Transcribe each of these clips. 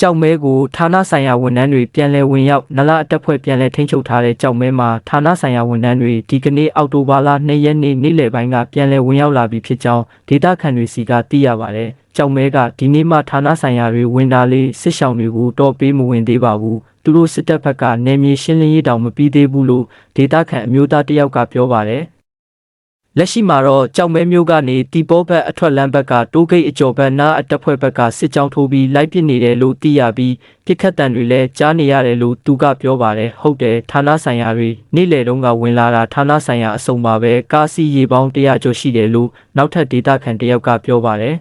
ကြောက်မဲကိုဌာနဆိုင်ရာဝန်ထမ်းတွေပြန်လည်ဝင်ရောက်နလအတက်ဖွဲ့ပြန်လည်ထိန်းချုပ်ထားတဲ့ကြောက်မဲမှာဌာနဆိုင်ရာဝန်ထမ်းတွေဒီကနေ့အောက်တိုဘာလ2ရက်နေ့နေ့လယ်ပိုင်းကပြန်လည်ဝင်ရောက်လာပြီဖြစ်ကြောင်းဒေတာခန်တွေစီကသိရပါတယ်။ကြောက်မဲကဒီနေ့မှဌာနဆိုင်ရာတွေဝင်တာလေးစစ်ဆောင်တွေကိုတော့ပေးမဝင်သေးပါဘူး။သူတို့စစ်တပ်ဘက်ကနေမြေရှင်းလင်းရေးတောင်မပြီးသေးဘူးလို့ဒေတာခန်အမျိုးသားတစ်ယောက်ကပြောပါတယ်။ လက်ရှိမှာတော့ကြောင်မဲမျိုးကနေတီပိုးဘက်အထွက်လမ်းဘက်ကတိုးဂိတ်အကျော်ဘက်နားအတက်ဖွဲ့ဘက်ကစစ်ကြောင်းထိုးပြီးလိုက်ပစ်နေတယ်လို့သိရပြီးပြစ်ခတ်တံတွေလည်းကြားနေရတယ်လို့သူကပြောပါတယ်ဟုတ်တယ်ဌာနဆိုင်ရာတွေနေ့လယ်တုန်းကဝင်လာတာဌာနဆိုင်ရာအစုံပါပဲကားစီရေပေါင်း100ကျော်ရှိတယ်လို့နောက်ထပ်ဒေတာခန်တစ်ယောက်ကပြောပါတယ်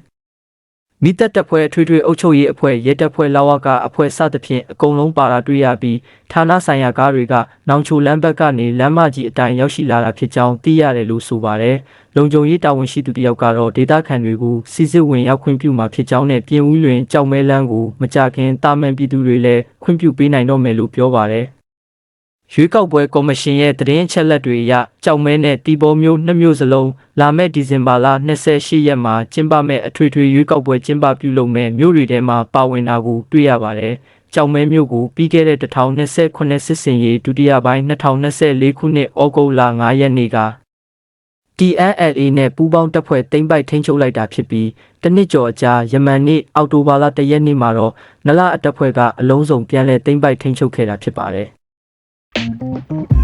မိသက်တပ်ဖွဲ့အထွေထွေအုပ်ချုပ်ရေးအဖွဲ့ရဲတပ်ဖွဲ့လာဝကအဖွဲ့စသဖြင့်အကုန်လုံးပါတာတွေ့ရပြီးဌာနဆိုင်ရာကားတွေကနောင်ချိုလမ်းဘက်ကနေလမ်းမကြီးအတိုင်းရောက်ရှိလာတာဖြစ်ကြောင်းသိရတယ်လို့ဆိုပါတယ်။လုံခြုံရေးတာဝန်ရှိသူတစ်ယောက်ကတော့ဒေတာခန်တွေကိုစစ်စစ်ဝင်ရောက်ခွင့်ပြုမှာဖြစ်ကြောင်းနဲ့ပြင်ဦးလွင်ကြောက်မဲလန်းကိုမကြခင်တာမန်ပြည်သူတွေလည်းခွင့်ပြုပေးနိုင်တော့မယ်လို့ပြောပါတယ်။ ရွေးကောက်ပွဲကော်မရှင်ရဲ့သတင်းအချက်လက်တွေအရကြောက်မဲနဲ့တီဘောမျိုးနှစ်မျိုးစလုံးလာမယ့်ဒီဇင်ဘာလ28ရက်မှာကျင်းပမယ့်အထွေထွေရွေးကောက်ပွဲကျင်းပပြုလုပ်မယ့်မြို့တွေထဲမှာပါဝင်တာကိုတွေ့ရပါတယ်။ကြောက်မဲမျိုးကိုပြီးခဲ့တဲ့2029စစ်စင်ရေးဒုတိယပိုင်း2024ခုနှစ်ဩဂုတ်လ9ရက်နေ့က TNLA နဲ့ပူးပေါင်းတပ်ဖွဲ့တိမ့်ပိုက်ထိန်းချုပ်လိုက်တာဖြစ်ပြီးတနစ်ကျော်အကြာယမန်နေ့အောက်တိုဘာလ1ရက်နေ့မှာတော့နလအတပ်ဖွဲ့ကအလုံးစုံပြန်လည်တိမ့်ပိုက်ထိန်းချုပ်ခဲ့တာဖြစ်ပါတယ်။ Mm-hmm.